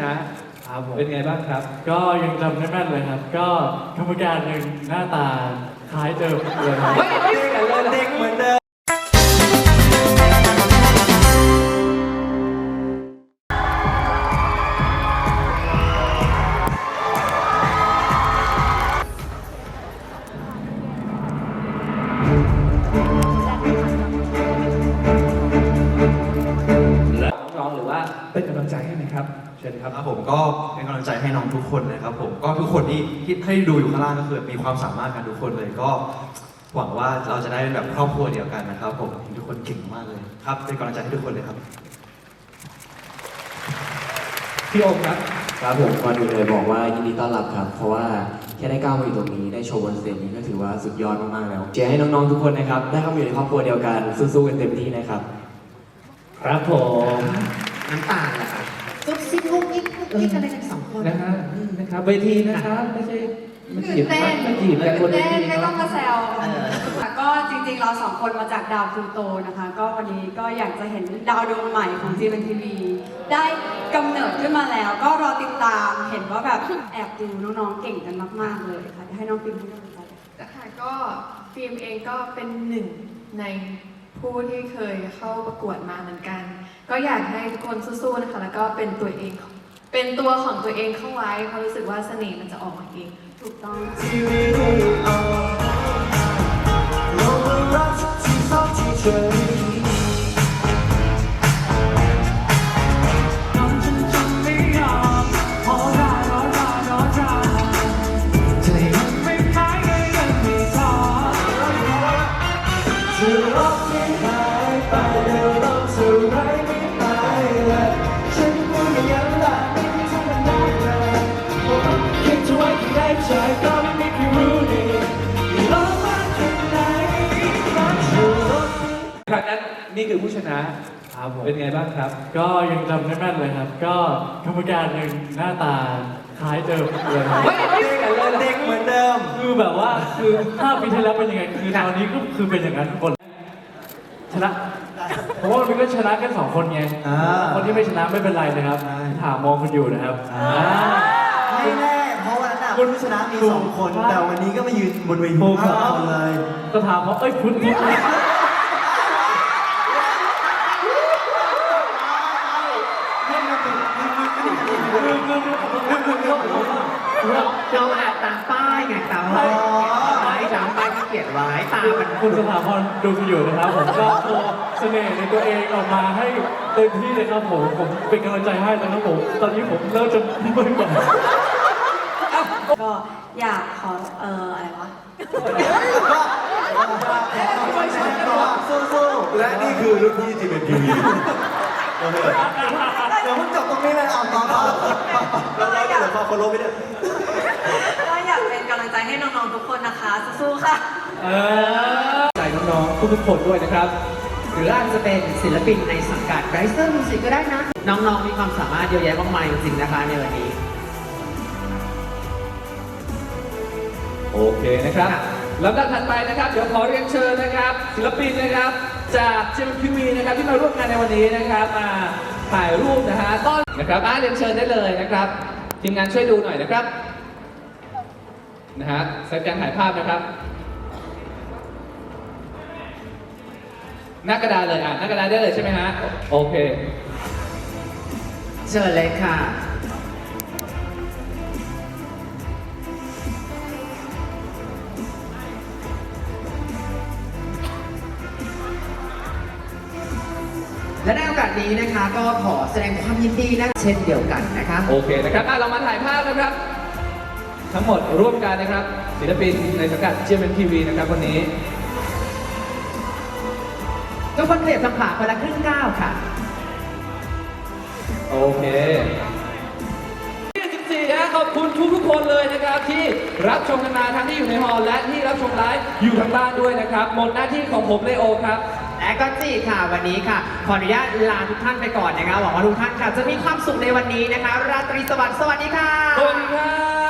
นะครับผมเป็นไงบ้างครับ ก็ยังจำได้แม่นเลยครับ ก็กรรมการยังหน้าตาคล้ายเดิมเลยครับไม่ไม่เหมือนกันเลยเหรอเด็กเหมือนเดิมน้องๆหรือว่าเป็นกำลังใจให้ไหมครับ เชิญครับครับผมก็เป็นกำลังใจให้น้องทุกคนนะครับผมก็ทุกคนที่ที่ให้ดูอยู่ข้างล่างก็คือมีความสามารถกันทุกคนเลยก็ หวังว่าเราจะได้เป็นแบบครอบครัวเดียวกันนะครับ ผมทุกคนเก่งมากเลยครับ เป็นกำลังใจให้ทุกคนเลยครับพี่โอมครับครับผมก่อนอื่นเลยบอกว่ายินดีต้อนรับครับ เพราะว่าแค่ได้ก้าวมาอยู่ตรงนี้ได้โชว์บนสเตจนี้ก็ถือว่าสุดยอดมากๆแล้วเชียร์ให้น้องๆทุกคนนะครับได้เข้ามาอยู่ในครอบครัวเดียวกันสู้ๆกันเต็มที่นะครับ ครับผมน้ำตาลล่ะคะซุบ ซิบงุกงิกงุกงิกกันเลยทั้งสองคนนะฮะนะครับเวทีนะครับไม่ใช่ไม่จีตื่บนเต้นไม่จีบกันบนเวเต้นทีไม่ต้องเนาะมาแซวค่ะก็จริงๆเราสองคนมาจากดาวพลูโตนะคะ ก็วันนี้ก็อยากจะเห็นดาวดวงใหม่ของ GMTV ได้กำเนิดขึ้นมาแล้ว ก็รอติดตามเห็นว่าแบบแอบดูน้องๆเก่งกันมาก ๆ เลยค่ะเดี๋ยวให้น้องปิมพูดกำลังใจค่ะก็ฟิล์มเองก็เป็นหนึ่งใน ผู้ที่เคยเข้าประกวดมาเหมือนกัน ก็อยากให้ทุกคนสู้ๆนะคะ แล้วก็เป็นตัวเอง เป็นตัวของตัวเองเข้าไว้เพราะรู้สึกว่าเสน่ห์มันจะออกมาเองถูกต้อง ผู้ชนะครับผมเป็นไงบ้างครับ ก็ยังจำได้แม่นเลยครับ ก็กรรมการยังหน้าตาคล้ายเดิมเลยครับไม่ไม่เหมือนกันเลยเหรอเด็กเหมือนเดิม คือแบบว่าคือห้าปีที่แล้วเป็นยังไงคือตอนนี้ก็คือเป็นอย่างนั้นทุกคนชนะเพราะว่ามันก็ชนะกันสองคนไงอ่าคนที่ไม่ชนะไม่เป็นไรนะครับใช่ถามมองคุณอยู่นะครับไม่แน่เพราะวันนั้นน่ะผู้ชนะมีสองคน แต่วันนี้ก็มายืนบนเวทีถูกคห้ารับคนเลยก็ถามเพราะเอ้ยคุณคุณเราอ่าน ตามป้ายไงตามป้ายไม้ตามป้ายที่เขียนไว้ตามันคุณสถาพรดูคุณอยู่นะครับ ผมก็โชว์เสน่ห์ในตัวเองออกมาให้เต็มที่เลยครับผมผมเป็นกำลังใจให้นะครับผม ตอนนี้ผมเริ่มจะมึนก่อนก็อยากขอเอ่ออะไรวะสู้ๆและนี่คือรุ่นพี่จีเอ็นทีวีเดี๋ยวมึงจบตรงนี้เลยเอาต่อต่อเราเราเดี๋ยวพอคนลบไปเนี่ย ก็อยากเป็นกำลังใจให้น้องๆทุกคนนะคะ สู้ๆค่ะ เออใจน้องๆทุกๆคนด้วยนะครับ หรืออาจจะเป็นศิลปินในสังกัดไรเซอร์มิวสิกก็ได้นะ น้องๆมีความสามารถเยอะแยะมากมายจริงๆนะคะในวันนี้ โอเคนะครับลำดับถัดไปนะครับ เดี๋ยวขอเรียนเชิญนะครับ ศิลปินนะครับ จากเจมพีวีนะครับที่มาร่วมงานในวันนี้นะครับมาถ่ายรูปนะฮะต้อนนะครับอ่าเรียนเชิญได้เลยนะครับทีมงานช่วยดูหน่อยนะครับ นะฮะเซตการถ่ายภาพนะครับ หน้ากระดานเลยอะหน้ากระดานได้เลยใช่ไหมฮะโอเคเชิญเลยค่ะ และในโอกาสนี้นะคะก็ขอแสดงความยินดีนะเช่นเดียวกันนะคะ โอเคนะครับอะเรามาถ่ายภาพนะครับ ทั้งหมดร่วมกันนะครับ ศิลปินในสังกัด GMMTV นะครับวันนี้ทุกคนเปลี่ยนสัมผัสคนละครึ่งก้าวค่ะ โอเค14ฮะขอบคุณทุกทุกๆคนเลยนะครับ ที่รับชมกันมาทั้งที่อยู่ในฮอลล์และที่รับชมไลฟ์อยู่ทางบ้านด้วยนะครับ หมดหน้าที่ของผมเลโอครับ และก็จีค่ะวันนี้ค่ะ ขออนุญาตลาทุกท่านไปก่อนนะคะหวังว่าทุกท่านค่ะ จะมีความสุขในวันนี้นะคะ ราตรีสวัสดิ์สวัสดีค่ะ สวัสดีครับ